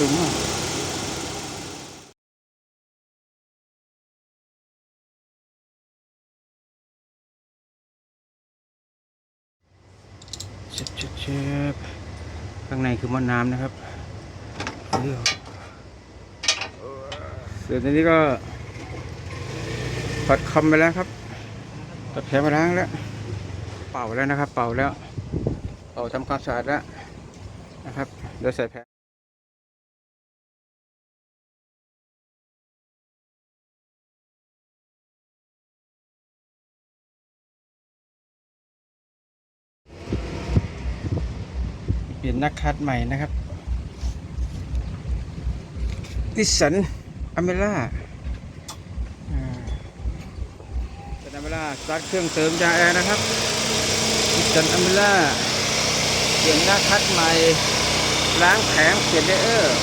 ถึงอะเช็ดเช็ดเช็ดข้างในคือมะน้ำนะครับเสร็จนี้ก็ปัดคำไปแล้วครับตัดแผลมาล้างแล้ว เป่าแล้วนะครับ เป่าแล้ว เป่าทำความสะอาดแล้วนะครับเดี๋ยวใส่แผล ลี่ยนนักคัดใหม่นะครับนิสสันอเมร่าเป็นอเมร่าสตาร์ทเครื่องเสริมยาแอร์นะครับนิสสันอเมร่าเปลี่ยนหน้าคัดใหม่ ล้างแผงเปลี่ยนไดเออร์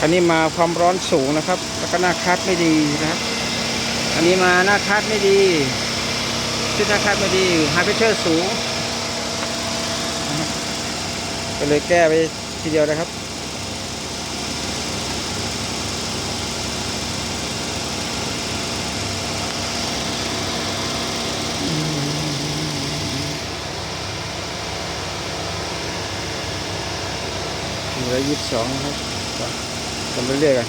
คันนี้มาความร้อนสูงนะครับ แล้วก็หน้าคัดไม่ดีนะครับ อันนี้มาหน้าคัดไม่ดีชุดหน้าคัดไม่ดีไฮเพรสเชอร์สูงก็เลยแก้ไปทีเดียวนะครับเหลือยี่สิบสองครับ ทำไปเรื่อยๆกัน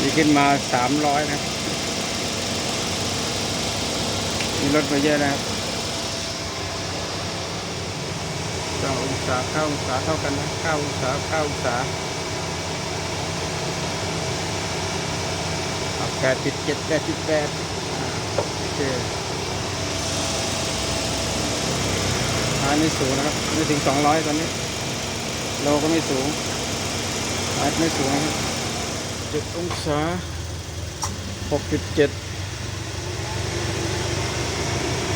ดีขึ้นมาสามร้อยนะ มีรถมาเยอะนะครับสององศาเข้าองศาเท่ากันนะเก้าองศาเก้าองศาแปดจุดเจ็ดแปดจุดแปดโอเคอันนี้สูงนะครับไม่ถึงสองร้อยตอนนี้โลก็ไม่สูงอัดไม่สูงนะครับเจ็ดองศาหกจุดเจ็ด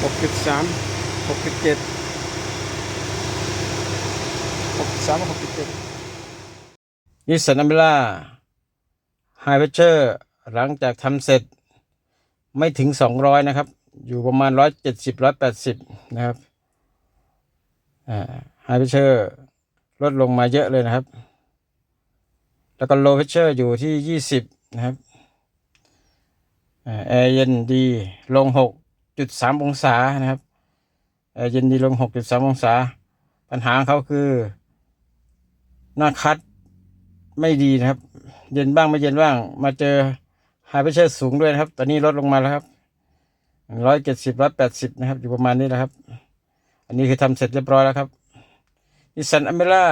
หกจุดสามหกจุดเจ็ดหกสามหกจุดเจ็ดนิสสันอเมร่าไฮเพเชอร์หลังจากทำเสร็จไม่ถึงสองร้อยนะครับ อยู่ประมาณร้อยเจ็ดสิบร้อยแปดสิบนะครับไฮเพเชอร์ลดลงมาเยอะเลยนะครับ แล้วก็โลเพเชอร์อยู่ที่ยี่สิบนะครับแอร์เย็นดีลงหก จุดสามองศานะครับเย็นดีลงหกจุดสามองศา ปัญหาของเขาคือ หน้าคัดไม่ดีนะครับ เย็นบ้างไม่เย็นบ้าง มาเจอไฮเพรสเชอร์สูงด้วยนะครับ ตอนนี้ลดลงมาแล้วครับร้อยเจ็ดสิบร้อยแปดสิบนะครับ อยู่ประมาณนี้นะครับ อันนี้คือทำเสร็จเรียบร้อยแล้วครับนิสสันอเมร่า